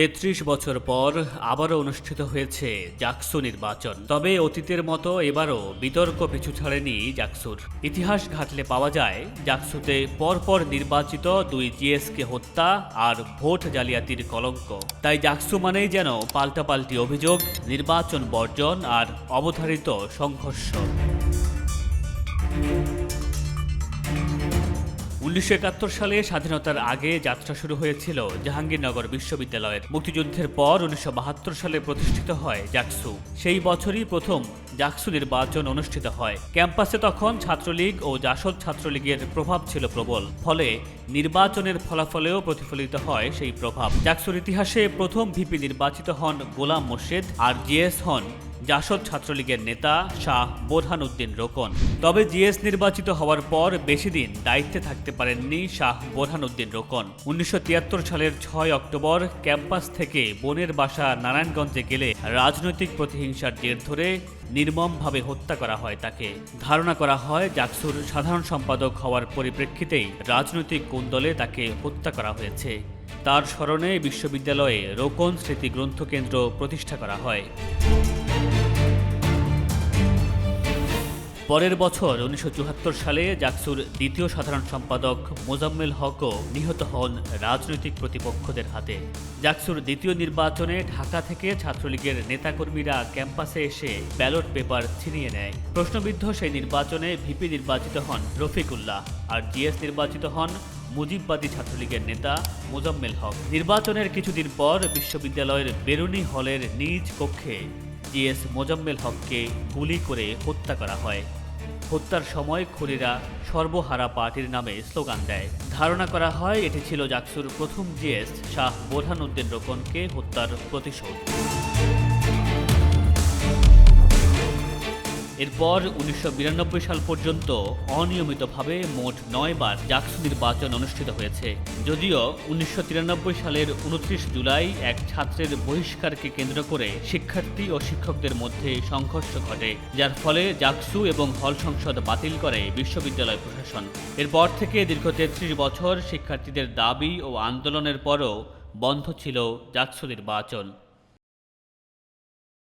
তেত্রিশ বছর পর আবারও অনুষ্ঠিত হয়েছে জাকসু নির্বাচন। তবে অতীতের মতো এবারও বিতর্ক পিছু ছাড়েনি জাকসুর। ইতিহাস ঘাটলে পাওয়া যায়, জাকসুতে পরপর নির্বাচিত দুই জিএসকে হত্যা আর ভোট জালিয়াতির কলঙ্ক। তাই জাকসু মানেই যেন পাল্টাপাল্টি অভিযোগ, নির্বাচন বর্জন আর অবধারিত সংঘর্ষ। উনিশশো একাত্তর সালে স্বাধীনতার আগে যাত্রা শুরু হয়েছিল জাহাঙ্গীরনগর বিশ্ববিদ্যালয়ের। মুক্তিযুদ্ধের পর উনিশশো বাহাত্তর সালে প্রতিষ্ঠিত হয় জাকসু। সেই বছরই প্রথম জাকসু নির্বাচন অনুষ্ঠিত হয়। ক্যাম্পাসে তখন ছাত্রলীগ ও জাসদ ছাত্রলীগের প্রভাব ছিল প্রবল, ফলে নির্বাচনের ফলাফলেও প্রতিফলিত হয় সেই প্রভাব। জাকসুর ইতিহাসে প্রথম ভিপি নির্বাচিত হন গোলাম মোর্শেদ আর জিএস হন জাসদ ছাত্রলীগের নেতা শাহ বোরহান উদ্দিন রোকন। তবে জিএস নির্বাচিত হওয়ার পর বেশি দিন দায়িত্বে থাকতে পারেননি শাহ বোরহান উদ্দিন রোকন। উনিশশো তিয়াত্তর সালের ছয় অক্টোবর ক্যাম্পাস থেকে বনের বাসা নারায়ণগঞ্জে গেলে রাজনৈতিক প্রতিহিংসার জের ধরে নির্মমভাবে হত্যা করা হয় তাকে। ধারণা করা হয় জাকসুর সাধারণ সম্পাদক হওয়ার পরিপ্রেক্ষিতেই রাজনৈতিক কোন্দলে তাকে হত্যা করা হয়েছে। তার স্মরণে বিশ্ববিদ্যালয়ে রোকন স্মৃতি গ্রন্থকেন্দ্র প্রতিষ্ঠা করা হয়। পরের বছর উনিশশো চুয়াত্তর সালে জাকসুর দ্বিতীয় সাধারণ সম্পাদক মোজাম্মেল হকও নিহত হন রাজনৈতিক প্রতিপক্ষদের হাতে। জাকসুর দ্বিতীয় নির্বাচনে ঢাকা থেকে ছাত্রলীগের নেতাকর্মীরা ক্যাম্পাসে এসে ব্যালট পেপার ছিনিয়ে নেয়। প্রশ্নবিদ্ধ সেই নির্বাচনে ভিপি নির্বাচিত হন রফিকুল্লাহ আর জিএস নির্বাচিত হন মুজিববাদী ছাত্রলীগের নেতা মোজাম্মেল হক। নির্বাচনের কিছুদিন পর বিশ্ববিদ্যালয়ের বেরুনি হলের নিজ কক্ষে জিএস মোজাম্মেল হককে গুলি করে হত্যা করা হয়। হত্যার সময় খুনিরা সর্বহারা পার্টির নামে স্লোগান দেয়। ধারণা করা হয়, এটি ছিল জাকসুর প্রথম জিএস, শাহ বোরহানুদ্দিন রোকনকে হত্যার প্রতিশোধ। এরপর উনিশশো বিরানব্বই সাল পর্যন্ত অনিয়মিতভাবে মোট নয়বার জাকসু নির্বাচন অনুষ্ঠিত হয়েছে। যদিও উনিশশো তিরানব্বই সালের উনত্রিশ জুলাই এক ছাত্রের বহিষ্কারকে কেন্দ্র করে শিক্ষার্থী ও শিক্ষকদের মধ্যে সংঘর্ষ ঘটে, যার ফলে জাকসু এবং হল সংসদ বাতিল করে বিশ্ববিদ্যালয় প্রশাসন। এরপর থেকে দীর্ঘ তেত্রিশ বছর শিক্ষার্থীদের দাবি ও আন্দোলনের পরও বন্ধ ছিল জাকসু নির্বাচন।